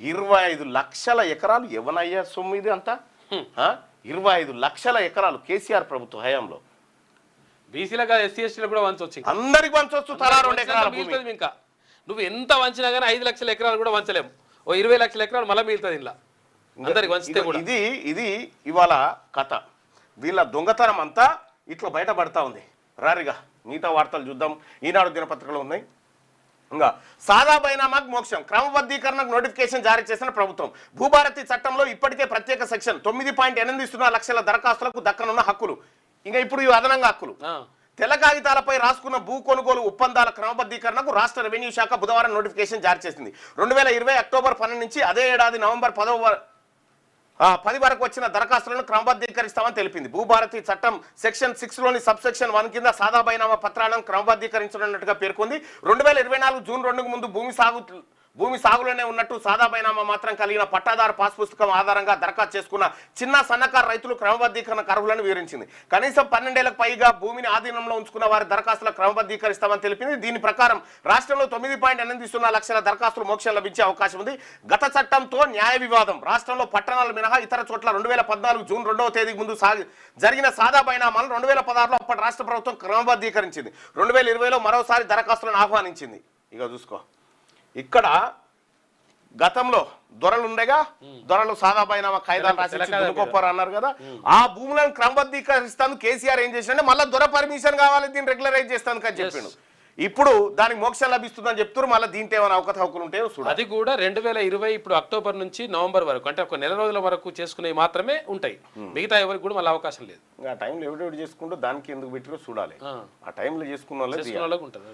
ఇరవై ఐదు లక్షల ఎకరాలు ఎవనయ్యా సొమ్ము ఇది అంతా? ఇరవై ఐదు లక్షల ఎకరాలు కేసీఆర్ ప్రభుత్వ హయాంలో. బీసీలకు ఎస్సీ ఎస్టీలకు కూడా వంచవచ్చు. అందరికి పంచవచ్చు తలా రెండు ఎకరాల మిగులుతుంది ఇంకా. నువ్వు ఎంత వంచినా కానీ ఐదు లక్షల ఎకరాలు కూడా వంచలేము ఓ ఇరవై లక్షల ఎకరాలు మళ్ళీ మిగులుతుంది ఇలా అందరికి వంచితే కూడా. ఇది ఇది ఇవాళ కథ. వీళ్ళ దొంగతనం అంతా ఇట్లా బయటపడతా ఉంది. రారిగా మిగతా వార్తలు చూద్దాం. ఈనాడు దినపత్రికలో ఉన్నాయి. ఇంకా సాదా బైనామాకు మోక్షం. క్రమబద్ధీకరణకు నోటిఫికేషన్ జారీ చేసిన ప్రభుత్వం. భూభారతి చట్టంలో ఇప్పటికే ప్రత్యేక సెక్షన్ తొమ్మిది పాయింట్ ఎనిమిది సున్నా లక్షల దరఖాస్తులకు దక్కనున్న హక్కులు. ఇంకా ఇప్పుడు ఇవి అదనంగా హక్కులు. తెల్ల కాగితాలపై రాసుకున్న భూ కొనుగోలు ఒప్పందాల క్రమబద్ధీకరణకు రాష్ట్ర రెవెన్యూ శాఖ బుధవారం నోటిఫికేషన్ జారీ చేసింది. రెండు వేల ఇరవై అక్టోబర్ పన్నెండు నుంచి అదే ఏడాది నవంబర్ పదవ పది వరకు వచ్చిన దరఖాస్తులను క్రమబద్ధీకరిస్తామని తెలిపింది. భూభారతి చట్టం సెక్షన్ సిక్స్లోని సబ్ సెక్షన్ వన్ కింద సాదా బైనామా పత్రాలను క్రమబద్ధీకరించనున్నట్టుగా పేర్కొంది. రెండు వేల ఇరవై నాలుగు జూన్ రెండుకు ముందు భూమి సాగు భూమి సాగులోనే ఉన్నట్టు సాదా బైనామా మాత్రం కలిగిన పట్టాదారు పాస్ పుస్తకం ఆధారంగా దరఖాస్తు చేసుకున్న చిన్న సన్నకారు రైతులు క్రమబద్ధీకరణ కరువులను వివరించింది. కనీసం పన్నెండేళ్ళకు పైగా భూమిని ఆధీనంలో ఉంచుకున్న వారి దరఖాస్తుల క్రమబద్ధీకరిస్తామని తెలిపింది. దీని ప్రకారం రాష్ట్రంలో తొమ్మిది పాయింట్ ఎనిమిది సున్నా లక్షల దరఖాస్తులు మోక్షం లభించే అవకాశం ఉంది. గత చట్టంతో న్యాయ వివాదం. రాష్ట్రంలో పట్టణాలు మినహా ఇతర చోట్ల రెండు వేల పద్నాలుగు జూన్ రెండవ తేదీ ముందు సాగి జరిగిన సాదా బైనామాలను రెండు వేల పదహారులో అప్పటి రాష్ట్ర ప్రభుత్వం క్రమబద్ధీకరించింది. రెండు వేల ఇరవైలో మరోసారి దరఖాస్తులను ఆహ్వానించింది. ఇక చూసుకో. ఇక్కడ గతంలో దొరలు ఉండేగా దొరలు సాదా బైనామా ఖైదాలు రాసి దునుకోపోరు అన్నారు కదా. ఆ భూములను క్రమబద్ధీకరిస్తాను కేసీఆర్ ఏం చేసిండే మళ్ళీ దొర పర్మిషన్ కావాలి దీన్ని రెగ్యులరైజ్ చేస్తాను అని చెప్పిండు. ఇప్పుడు దానికి మోక్షం లభిస్తుందని చెప్తున్నారు మళ్ళీ దీంట్లో ఏమైనా అవకతవకలు ఉంటాయో చూడాలి. అది కూడా రెండు వేల ఇరవై ఇప్పుడు అక్టోబర్ నుంచి నవంబర్ వరకు అంటే ఒక నెల రోజుల వరకు చేసుకునేవి మాత్రమే ఉంటాయి. మిగతా ఎవరికి కూడా మళ్ళీ అవకాశం లేదు. ఆ టైంలో ఎవడెవడు చేసుకుంటూ దానికి ఎందుకు పెట్టిరో చూడాలి. ఆ. టైంలో చేసుకున్న వాళ్ళే చేసుకున్న వాళ్ళకి ఉంటుంది.